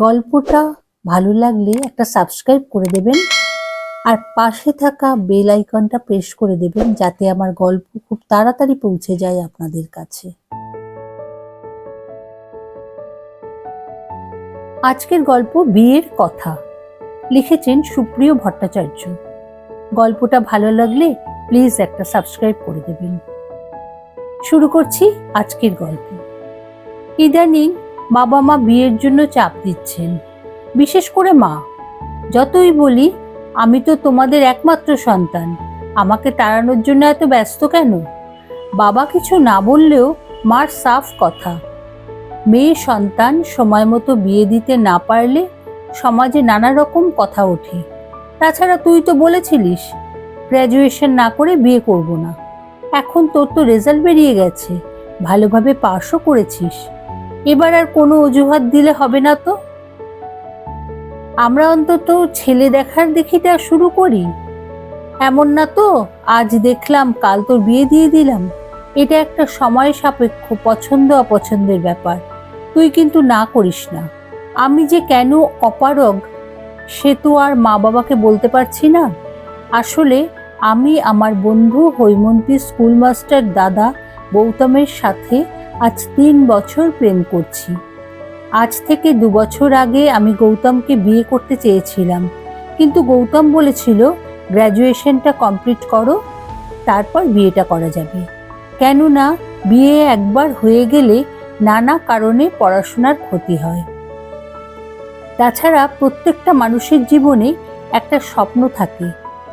গল্পটা ভালো লাগলে একটা সাবস্ক্রাইব করে দেবেন। আর পাশে থাকা বেল আইকনটা প্রেস করে দেবেন যাতে আমার গল্প খুব তাড়াতাড়ি পৌঁছে যায় আপনাদের কাছে। আজকের গল্প বিয়ের কথা। লিখেছেন সুপ্রিয় ভট্টাচার্য। গল্পটা ভালো লাগলে প্লিজ একটা সাবস্ক্রাইব করে দেবেন। শুরু করছি আজকের গল্প। ইদানিং বাবা মা বিয়ের জন্য চাপ দিচ্ছেন। বিশেষ করে মা। যতই বলি, আমি তো তোমাদের একমাত্র সন্তান। আমাকে তাড়ানোর জন্য এত ব্যস্ত কেন? বাবা কিছু না বললেও মার সাফ কথা। মেয়ে সন্তান সময় মতো বিয়ে দিতে না পারলে সমাজে নানা রকম কথা ওঠে। তাছাড়া তুই তো বলেছিলিস গ্র্যাজুয়েশন না করে বিয়ে করব না। এখন তোর তো রেজাল্ট বেরিয়ে গেছে। ভালোভাবে পাশও করেছিস। এবার আর কোনো অজুহাত দিলে হবে না তো? আমরা অন্তত ছেলে দেখার দেখিটা শুরু করি। এমন না তো, আজ দেখলাম, কাল তোর বিয়ে দিয়ে দিলাম। এটা একটা সময় সাপেক্ষ, পছন্দ অপছন্দের ব্যাপার। তুই কিন্তু না করিস না। আমি যে কেন অপারগ, সে তো আর মা বাবাকে বলতে পারছি না। আসলে আমি আমার বন্ধু হৈমন্তী স্কুল মাস্টার দাদা গৌতমের সাথে আজ তিন বছর প্রেম করছি। আজ থেকে দু বছর আগে আমি গৌতমকে বিয়ে করতে চেয়েছিলাম। কিন্তু গৌতম বলেছিল গ্র্যাজুয়েশনটা কমপ্লিট করো, তারপর বিয়েটা করা যাবে। কেননা, বিয়ে একবার হয়ে গেলে নানা কারণে পড়াশোনার ক্ষতি হয়। তাছাড়া প্রত্যেকটা মানুষের জীবনে একটা স্বপ্ন থাকে।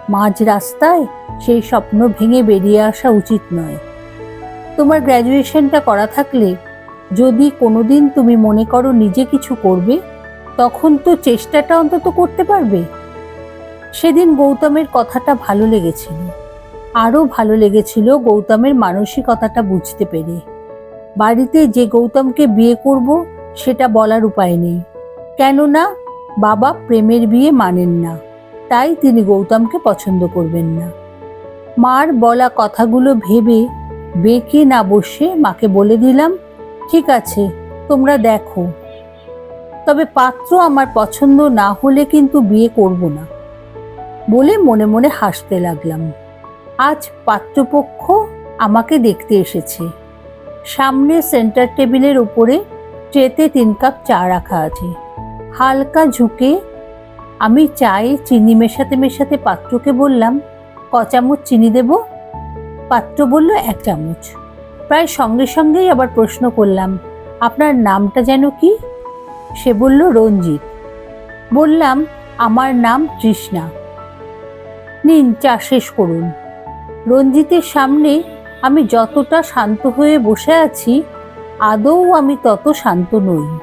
মাঝ রাস্তায় সেই স্বপ্ন ভেঙে বেরিয়ে আসা উচিত নয়। তোমার গ্র্যাজুয়েশনটা করা থাকলে যদি কোনোদিন তুমি মনে করো নিজে কিছু করবে, তখন তো চেষ্টাটা অন্তত করতে পারবে। সেদিন গৌতমের কথাটা ভালো লেগেছিল। আরও ভালো লেগেছিল গৌতমের মানসিকতাটা বুঝতে পেরে। বাড়িতে যে গৌতমকে বিয়ে করব, সেটা বলার উপায় নেই। কেননা, বাবা প্রেমের বিয়ে মানেন না। তাই তিনি গৌতমকে পছন্দ করবেন না। মার বলা কথাগুলো ভেবে বেঁকে না বসে মাকে বলে দিলাম, ঠিক আছে, তোমরা দেখো। তবে পাত্র আমার পছন্দ না হলে কিন্তু বিয়ে করব না। বলে মনে মনে হাসতে লাগলাম। আজ পাত্রপক্ষ আমাকে দেখতে এসেছে। সামনে সেন্টার টেবিলের উপরে ট্রেতে তিন কাপ চা রাখা আছে। হালকা ঝুঁকে আমি চায়ে চিনি মেশাতে মেশাতে পাত্রকে বললাম, ক চামচ চিনি দেব? পাত্র বলল এক চামচ। প্রায় সঙ্গে সঙ্গেই আবার প্রশ্ন করলাম, আপনার নামটা যেন কি? সে বলল, রঞ্জিত। বললাম, আমার নাম তৃষ্ণা। নিন চা শেষ করুন। রঞ্জিতের সামনে আমি যতটা শান্ত হয়ে বসে আছি, আদৌ আমি তত শান্ত নই।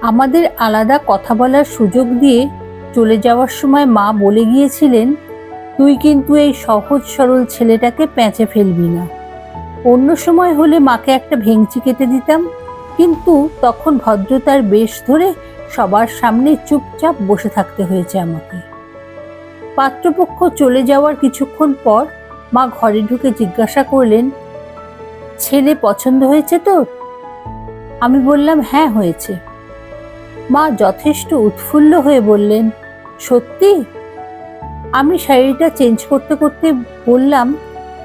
আমাদের আলাদা কথা বলার সুযোগ দিয়ে চলে যাওয়ার সময় মা বলে গিয়েছিলেন তুই কিন্তু এই সহজ সরল ছেলেটাকে প্যাঁচে ফেলবি না। অন্য সময় হলে মাকে একটা ভেংচি কেটে দিতাম, কিন্তু তখন ভদ্রতার বেশ ধরে সবার সামনে চুপচাপ বসে থাকতে হয়েছে আমাকে। পাত্রপক্ষ চলে যাওয়ার কিছুক্ষণ পর মা ঘরে ঢুকে জিজ্ঞাসা করলেন, ছেলে পছন্দ হয়েছে তো আমি বললাম হ্যাঁ হয়েছে। মা যথেষ্ট উৎফুল্ল হয়ে বললেন, সত্যি? আমি শাড়িটা চেঞ্জ করতে করতে বললাম,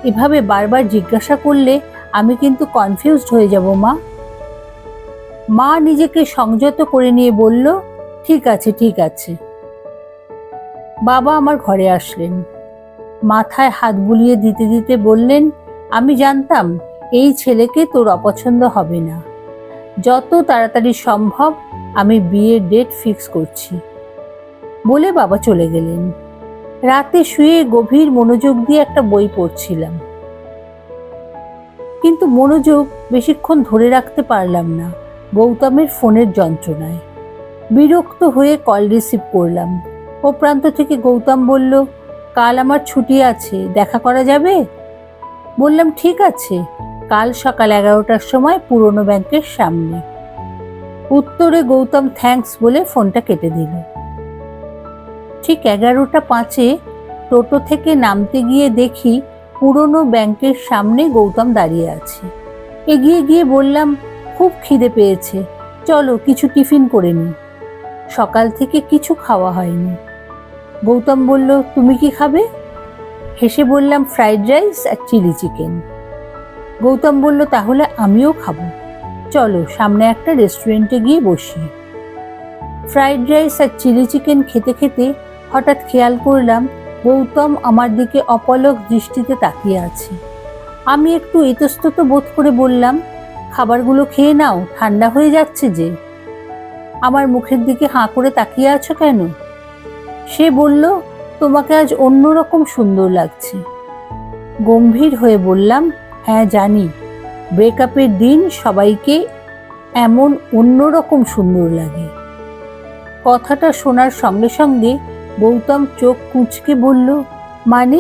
এভাবে বারবার জিজ্ঞাসা করলে আমি কিন্তু কনফিউজড হয়ে যাব, মা। মা নিজেকে সংযত করে নিয়ে বলল, ঠিক আছে ঠিক আছে। বাবা আমার ঘরে আসলেন। মাথায় হাত বুলিয়ে দিতে দিতে বললেন, আমি জানতাম এই ছেলেকে তোর অপছন্দ হবে না। যত তাড়াতাড়ি সম্ভব আমি বিয়ের ডেট ফিক্স করছি। বলে বাবা চলে গেলেন। রাতে শুয়ে গভীর মনোযোগ দিয়ে একটা বই পড়ছিলাম। কিন্তু মনোযোগ বেশিক্ষণ ধরে রাখতে পারলাম না, গৌতমের ফোনের যন্ত্রণায়। বিরক্ত হয়ে কল রিসিভ করলাম। ও প্রান্ত থেকে গৌতম বলল, কাল আমার ছুটি আছে, দেখা করা যাবে? বললাম, ঠিক আছে। কাল সকাল এগারোটার সময় পুরনো ব্যাংকের সামনে। উত্তরে গৌতম থ্যাঙ্কস বলে ফোনটা কেটে দিল। ঠিক এগারোটা পাঁচে টোটো থেকে নামতে গিয়ে দেখি পুরনো ব্যাংকের সামনে গৌতম দাঁড়িয়ে আছে। এগিয়ে গিয়ে বললাম, খুব খিদে পেয়েছে। চলো কিছু টিফিন করে নি সকাল থেকে কিছু খাওয়া হয়নি। গৌতম বলল, তুমি কি খাবে? হেসে বললাম, ফ্রাইড রাইস আর চিলি চিকেন। গৌতম বলল, তাহলে আমিও খাব। চলো সামনে একটা রেস্টুরেন্টে গিয়ে বসি। ফ্রাইড রাইস আর চিলি চিকেন খেতে খেতে হঠাৎ খেয়াল করলাম, গৌতম আমার দিকে অপলক দৃষ্টিতে তাকিয়ে আছে। আমি একটু ইতস্তত বোধ করে বললাম, খাবারগুলো খেয়ে নাও, ঠান্ডা হয়ে যাচ্ছে যে। আমার মুখের দিকে হাঁ করে তাকিয়ে আছো কেন? সে বলল, তোমাকে আজ অন্যরকম সুন্দর লাগছে। গম্ভীর হয়ে বললাম হ্যাঁ জানি। ব্রেকআপের দিন সবাইকে এমন অন্যরকম সুন্দর লাগে। কথাটা শোনার সঙ্গে সঙ্গে গৌতম চোখ কুঁচকে বলল মানে?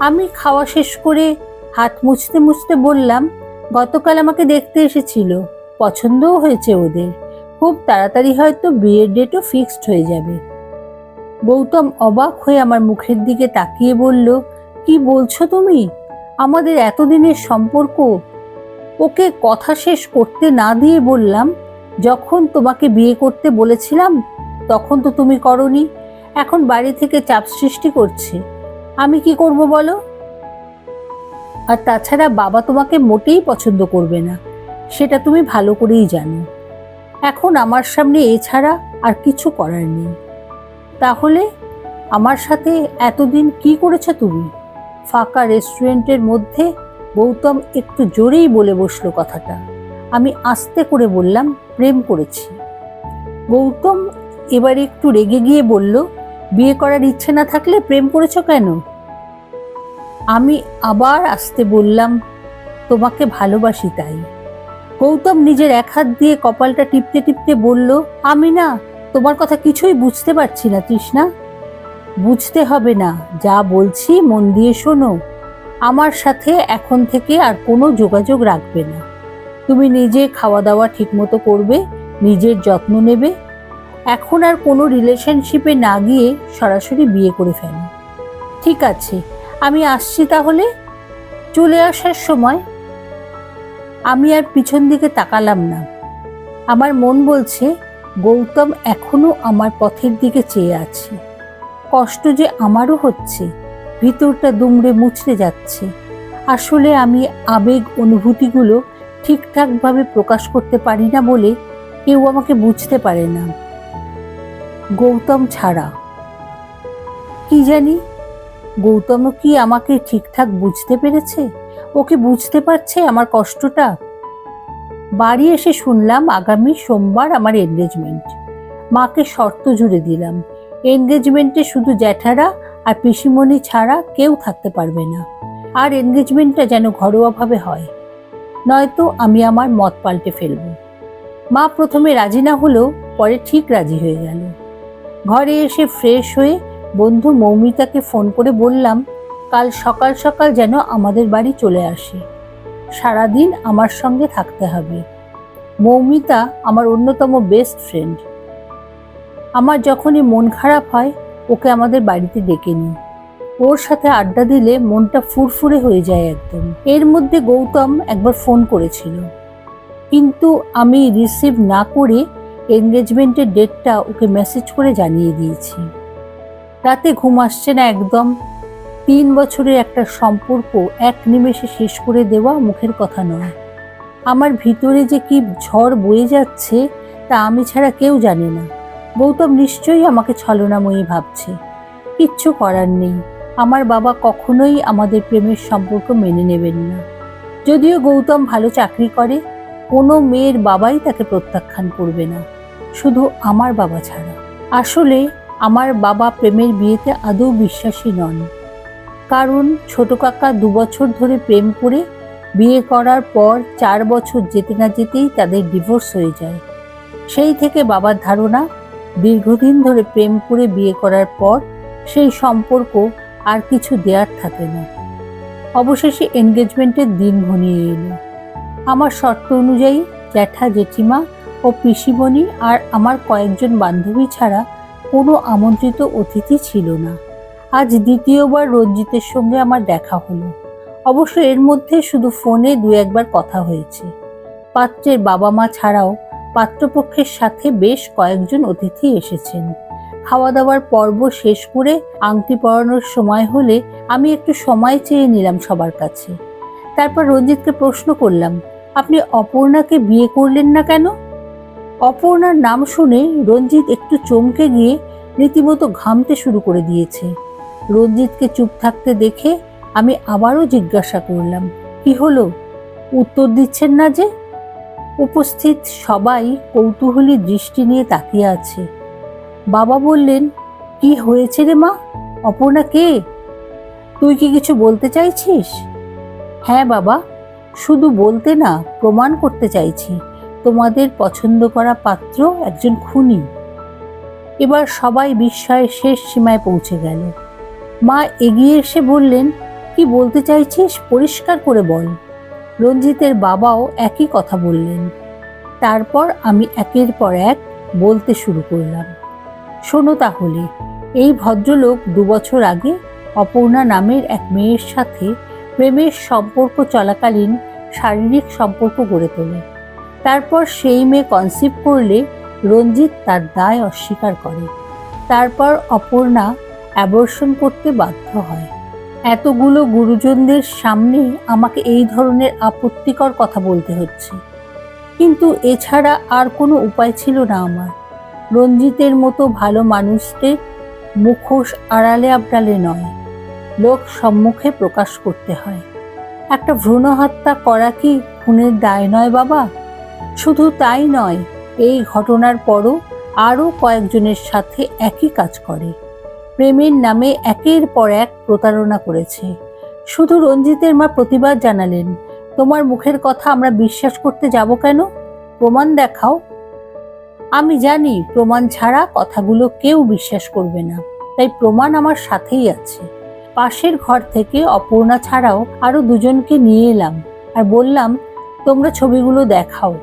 আমি খাওয়া শেষ করে হাত মুছতে মুছতে বললাম, গতকাল আমাকে দেখতে এসেছিল, পছন্দও হয়েছে ওদের। খুব তাড়াতাড়ি হয়তো বিয়ের ডেটও ফিক্সড হয়ে যাবে। গৌতম অবাক হয়ে আমার মুখের দিকে তাকিয়ে বলল, কি বলছো তুমি? আমাদের এতদিনের সম্পর্ক? ওকে কথা শেষ করতে না দিয়ে বললাম, যখন তোমাকে বিয়ে করতে বলেছিলাম, তখন তো তুমি করনি এখন বাড়ি থেকে চাপ সৃষ্টি করছে। আমি কি করব বলো? আর তাছাড়া বাবা তোমাকে মোটেই পছন্দ করবে না, সেটা তুমি ভালো করেই জানো। এখন আমার সামনে এছাড়া আর কিছু করার নেই। তাহলে আমার সাথে এতদিন কি করেছ তুমি? ফাঁকা রেস্টুরেন্টের মধ্যে গৌতম একটু জোরেই বলে বসল কথাটা। আমি আস্তে করে বললাম, প্রেম করেছি। গৌতম এবার একটু রেগে গিয়ে বলল বিয়ে করার ইচ্ছে না থাকলে প্রেম করেছ কেন? আমি আবার আসতে বললাম, তোমাকে ভালোবাসি তাই। গৌতম নিজের এক হাত দিয়ে কপালটা টিপতে টিপতে বলল, আমি না, তোমার কথা কিছুই বুঝতে পারছি না, তৃষ্ণা। বুঝতে হবে না, যা বলছি মন দিয়ে শোনো। আমার সাথে এখন থেকে আর কোনো যোগাযোগ রাখবে না। তুমি নিজে খাওয়া দাওয়া ঠিকমতো করবে, নিজের যত্ন নেবে এখন আর কোনো রিলেশনশিপে না গিয়ে সরাসরি বিয়ে করে ফেলো। ঠিক আছে, আমি আসছি তাহলে। চলে আসার সময় আমি আর পিছন দিকে তাকালাম না। আমার মন বলছে, গৌতম এখনও আমার পথের দিকে চেয়ে আছে। কষ্ট যে আমারও হচ্ছে, ভিতরটা দুমড়ে মুচড়ে যাচ্ছে। আসলে আমি আবেগ অনুভূতিগুলো ঠিকঠাকভাবে প্রকাশ করতে পারি না বলে কেউ আমাকে বুঝতে পারে না। গৌতম ছাড়া। কি জানি গৌতমও কি আমাকে ঠিকঠাক বুঝতে পেরেছে? ওকে বুঝতে পারছে আমার কষ্টটা? বাড়ি এসে শুনলাম আগামী সোমবার আমার এনগেজমেন্ট মাকে শর্ত জুড়ে দিলাম। এনগেজমেন্টে শুধু জ্যাঠারা আর পিসিমণি ছাড়া কেউ থাকতে পারবে না। আর এনগেজমেন্টটা যেন ঘরোয়াভাবে হয়। নয়তো আমি আমার মত পাল্টে ফেলব। মা প্রথমে রাজি না হলেও পরে ঠিক রাজি হয়ে গেল। ঘরে এসে ফ্রেশ হয়ে বন্ধু মৌমিতাকে ফোন করে বললাম, কাল সকাল সকাল যেন আমাদের বাড়ি চলে আসে। সারাদিন আমার সঙ্গে থাকতে হবে। মৌমিতা আমার অন্যতম বেস্ট ফ্রেন্ড আমার যখনই মন খারাপ হয়, ওকে আমাদের বাড়িতে ডেকে নিই। ওর সাথে আড্ডা দিলে মনটা ফুরফুরে হয়ে যায় একদম। এর মধ্যে গৌতম একবার ফোন করেছিল। কিন্তু আমি রিসিভ না করে এনগেজমেন্টের ডেটটা ওকে মেসেজ করে জানিয়ে দিয়েছি। রাতে ঘুম আসছে না একদম। তিন বছরের একটা সম্পর্ক এক নিমেষে শেষ করে দেওয়া মুখের কথা নয়। আমার ভিতরে যে কি ঝড় বয়ে যাচ্ছে তা আমি ছাড়া কেউ জানে না। গৌতম নিশ্চয়ই আমাকে ছলনাময়ী ভাবছে। কিচ্ছু করার নেই। আমার বাবা কখনোই আমাদের প্রেমের সম্পর্ক মেনে নেবেন না। যদিও গৌতম ভালো চাকরি করে, কোনো মেয়ের বাবাই তাকে প্রত্যাখ্যান করবে না। শুধু আমার বাবা ছাড়া। আসলে আমার বাবা প্রেমের বিয়েতে আদৌ বিশ্বাসী নন। কারণ ছোট কাকা দু বছর ধরে প্রেম করে বিয়ে করার পর চার বছর যেতে না যেতেই তাদের ডিভোর্স হয়ে যায়। সেই থেকে বাবার ধারণা, দীর্ঘদিন ধরে প্রেম করে বিয়ে করার পর সেই সম্পর্ক আর কিছু দেয়ার থাকে না। অবশেষে এনগেজমেন্টের দিন ঘনিয়ে এলো। আমার শর্ত অনুযায়ী জ্যাঠা জেঠিমা ও পিসিমণি আর আমার কয়েকজন বান্ধবী ছাড়া কোনো আমন্ত্রিত অতিথি ছিল না। আজ দ্বিতীয়বার রঞ্জিতের সঙ্গে আমার দেখা হলো। অবশ্য এর মধ্যে শুধু ফোনে দু একবার কথা হয়েছে। পাত্রের বাবা মা ছাড়াও পাত্রপক্ষের সাথে বেশ কয়েকজন অতিথি এসেছেন। খাওয়া দাওয়ার পর্ব শেষ করে আংটি পরানোর সময় হলে আমি একটু সময় চেয়ে নিলাম সবার কাছে। তারপর রঞ্জিতকে প্রশ্ন করলাম, আপনি অপর্ণাকে বিয়ে করলেন না কেন? অপর্ণার নাম শুনে রঞ্জিত একটু চমকে গিয়ে রীতিমতো ঘামতে শুরু করে দিয়েছে। রঞ্জিতকে চুপ থাকতে দেখে আমি আবারও জিজ্ঞাসা করলাম, কি হলো? উত্তর দিচ্ছেন না যে? উপস্থিত সবাই কৌতূহলী দৃষ্টি নিয়ে তাকিয়ে আছে। বাবা বললেন, কি হয়েছে রে মা? অপর্ণা কে? তুই কি কিছু বলতে চাইছিস? হ্যাঁ বাবা, শুধু বলতে না, প্রমাণ করতে চাইছি। তোমাদের পছন্দ করা পাত্র একজন খুনি। এবার সবাই বিস্ময়ের শেষ সীমায় পৌঁছে গেল। মা এগিয়ে এসে বললেন, কি বলতে চাইছিস? পরিষ্কার করে বল। রঞ্জিতের বাবাও একই কথা বললেন। তারপর আমি একের পর এক বলতে শুরু করলাম। শোনো তাহলে, এই ভদ্রলোক দুবছর আগে অপর্ণা নামের এক মেয়ের সাথে প্রেমের সম্পর্ক চলাকালীন শারীরিক সম্পর্ক গড়ে তোলে। তারপর সেই মেয়ে কনসিভ করলে রঞ্জিত তার দায় অস্বীকার করে। তারপর অপর্ণা অ্যাবর্শন করতে বাধ্য হয়। এতগুলো গুরুজনদের সামনে আমাকে এই ধরনের আপত্তিকর কথা বলতে হচ্ছে। কিন্তু এছাড়া আর কোনো উপায় ছিল না আমার। রঞ্জিতের মতো ভালো মানুষদের মুখোশ আড়ালে আবডালে নয়। লোক সম্মুখে প্রকাশ করতে হয়। একটা ভ্রূণ হত্যা করা কি খুনের দায় নয় বাবা? শুধু তাই নয়, এই ঘটনার পরও আরও কয়েকজনের সাথে একই কাজ করে। প্রেমের নামে একের পর এক প্রতারণা করেছে। শুধু রঞ্জিতের মা প্রতিবাদ জানালেন, তোমার মুখের কথা আমরা বিশ্বাস করতে যাব কেন? প্রমাণ দেখাও। আমি জানি, প্রমাণ ছাড়া কথাগুলো কেউ বিশ্বাস করবে না, তাই প্রমাণ আমার সাথেই আছে। পাশের ঘর থেকে অপর্ণা ছাড়াও আরও দুজনকে নিয়ে এলাম আর বললাম, তোমরা ছবিগুলো দেখাও।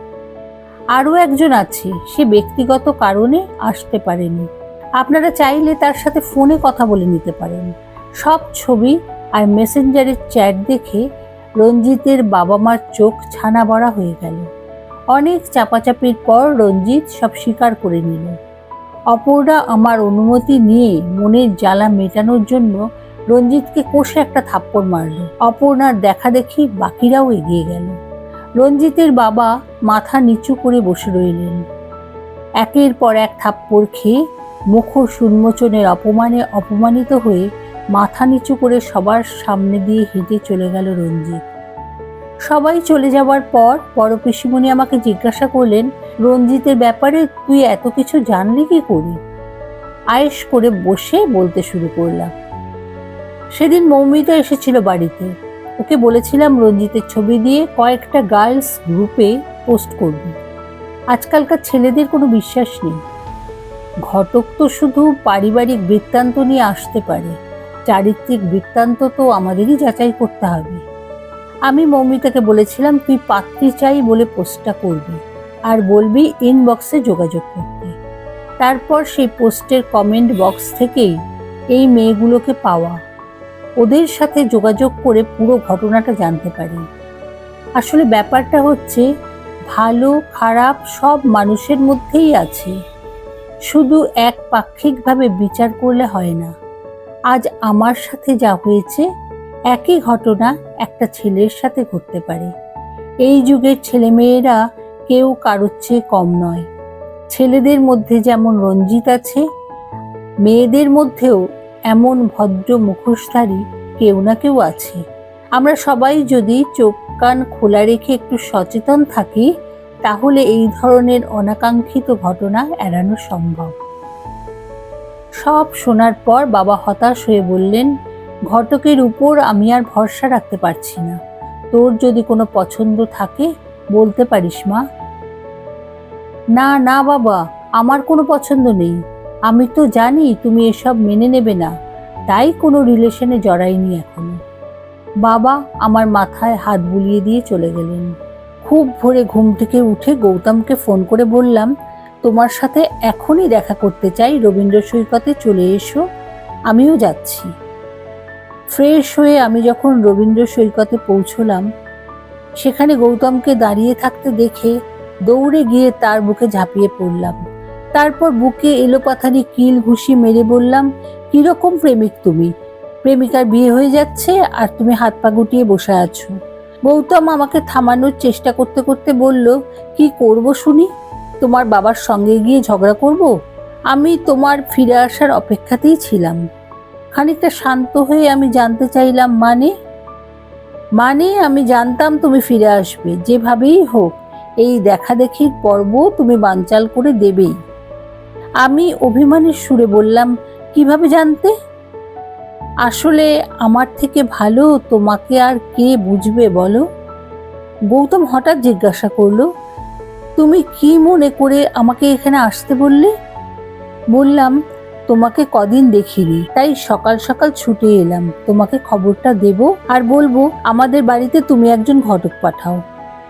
আরও একজন আছে, সে ব্যক্তিগত কারণে আসতে পারেনি। আপনারা চাইলে তার সাথে ফোনে কথা বলে নিতে পারেন। সব ছবি আর মেসেঞ্জারের চ্যাট দেখে রঞ্জিতের বাবা মার চোখ ছানা বড়া হয়ে গেল। অনেক চাপাচাপির পর রঞ্জিত সব স্বীকার করে নিল। অপর্ণা আমার অনুমতি নিয়ে মনের জ্বালা মেটানোর জন্য রঞ্জিতকে কষে একটা থাপ্পড় মারল। অপর্ণার দেখা দেখি বাকিরাও এগিয়ে গেল। রঞ্জিতের বাবা মাথা নিচু করে বসে রইলেন। একের পর এক থাপ্পড় খেয়ে মুখোশ উন্মোচনের অপমানে অপমানিত হয়ে মাথা নিচু করে সবার সামনে দিয়ে হেঁটে চলে গেল রঞ্জিত। সবাই চলে যাওয়ার পর বড় পিসিমণি আমাকে জিজ্ঞাসা করলেন, রঞ্জিতের ব্যাপারে তুই এত কিছু জানলি কি করি? আয়েস করে বসে বলতে শুরু করলাম। সেদিন মৌমিতা এসেছিল বাড়িতে। ওকে বলেছিলাম রঞ্জিতের ছবি দিয়ে কয়েকটা গার্লস গ্রুপে পোস্ট করবি। আজকালকার ছেলেদের কোনো বিশ্বাস নেই। ঘটক তো শুধু পারিবারিক বৃত্তান্ত নিয়ে আসতে পারে। চারিত্রিক বৃত্তান্ত তো আমাদেরই যাচাই করতে হবে। আমি মৌমিতাকে বলেছিলাম, তুই পাত্রী চাই বলে পোস্টটা করবি আর বলবি ইনবক্সে যোগাযোগ করতে। তারপর সেই পোস্টের কমেন্ট বক্স থেকেই এই মেয়েগুলোকে পাওয়া। ওদের সাথে যোগাযোগ করে পুরো ঘটনাটা জানতে পারি। আসলে ব্যাপারটা হচ্ছে, ভালো, খারাপ সব মানুষের মধ্যেই আছে। শুধু এক পাক্ষিকভাবে বিচার করলে হয় না। আজ আমার সাথে যা হয়েছে, একই ঘটনা একটা ছেলের সাথে ঘটতে পারে। এই যুগের ছেলেমেয়েরা কেউ কারোর চেয়ে কম নয়। ছেলেদের মধ্যে যেমন রঞ্জিত আছে, মেয়েদের মধ্যেও এমন ভদ্র মুখোশধারী কেউ না কেউ আছে। আমরা সবাই যদি চোখ কান খোলা রেখে একটু সচেতন থাকি, তাহলে এই ধরনের অনাকাঙ্ক্ষিত ঘটনা এড়ানো সম্ভব। সব শোনার পর বাবা হতাশ হয়ে বললেন, ঘটকের উপর আমি আর ভরসা রাখতে পারছি না। তোর যদি কোনো পছন্দ থাকে, বলতে পারিস মা। না না বাবা, আমার কোনো পছন্দ নেই। আমি তো জানি তুমি এসব মেনে নেবে না। তাই কোনো রিলেশনে জড়াইনি এখনও। বাবা আমার মাথায় হাত বুলিয়ে দিয়ে চলে গেলেন। খুব ভোরে ঘুম থেকে উঠে গৌতমকে ফোন করে বললাম, তোমার সাথে এখনই দেখা করতে চাই, রবীন্দ্র সৈকতে চলে এসো, আমিও যাচ্ছি। ফ্রেশ হয়ে আমি যখন রবীন্দ্র সৈকতে পৌঁছলাম, সেখানে গৌতমকে দাঁড়িয়ে থাকতে দেখে দৌড়ে গিয়ে তার বুকে ঝাঁপিয়ে পড়লাম। তারপর বুকে এলোপাথারি কিল ঘুষি মেরে বললাম, কীরকম প্রেমিক তুমি? প্রেমিকার বিয়ে হয়ে যাচ্ছে আর তুমি হাত পা গুটিয়ে বসে আছো। গৌতম আমাকে থামানোর চেষ্টা করতে করতে বলল, কি করব শুনি? তোমার বাবার সঙ্গে গিয়ে ঝগড়া করব? আমি তোমার ফিরে আসার অপেক্ষাতেই ছিলাম। খানিকটা শান্ত হয়ে আমি জানতে চাইলাম মানে? মানে আমি জানতাম তুমি ফিরে আসবে, যেভাবেই হোক, এই দেখা দেখির পর্ব তুমি বানচাল করে দেবেই। আমি অভিমানের সুরে বললাম, কীভাবে জানতে? আসলে আমার থেকে ভালো তোমাকে আর কে বুঝবে বলো? গৌতম হঠাৎ জিজ্ঞাসা করল, তুমি কি মনে করে আমাকে এখানে আসতে বললে? বললাম, তোমাকে কদিন দেখিনি, তাই সকাল সকাল ছুটে এলাম। তোমাকে খবরটা দেব আর বলব, আমাদের বাড়িতে তুমি একজন ঘটক পাঠাও।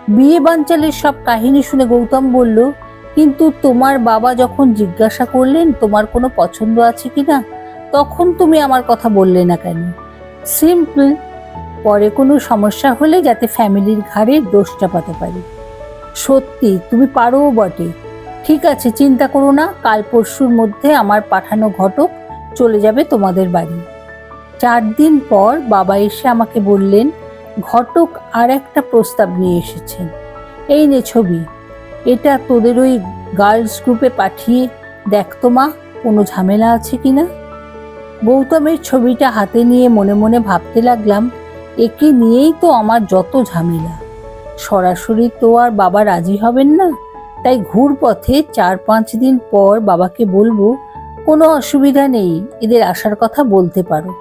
বিয়ে বাঞ্চালের সব কাহিনী শুনে গৌতম বলল কিন্তু তোমার বাবা যখন জিজ্ঞাসা করলেন, তোমার কোনো পছন্দ আছে কি না তখন তুমি আমার কথা বললে না কেন? সিম্পল পরে কোনো সমস্যা হলে যাতে ফ্যামিলির ঘাড়ে দোষ চাপাতে পারি। সত্যি, তুমি পারো বটে। ঠিক আছে, চিন্তা করো না, কাল পরশুর মধ্যে আমার পাঠানো ঘটক চলে যাবে তোমাদের বাড়ি। চার দিন পর বাবা এসে আমাকে বললেন, ঘটক আর একটা প্রস্তাব নিয়ে এসেছেন। এই নে ছবি। এটা তোদের ওই গার্লস গ্রুপে পাঠিয়ে দেখ তো মা, কোনো ঝামেলা আছে কি না? গৌতমের ছবিটা হাতে নিয়ে মনে মনে ভাবতে লাগলাম, একে নিয়েই তো আমার যত ঝামেলা। সরাসরি তো আর বাবা রাজি হবেন না, তাই ঘুর পথে চার পাঁচ দিন পর বাবাকে বলব, কোনো অসুবিধা নেই, এদের আসার কথা বলতে পারো।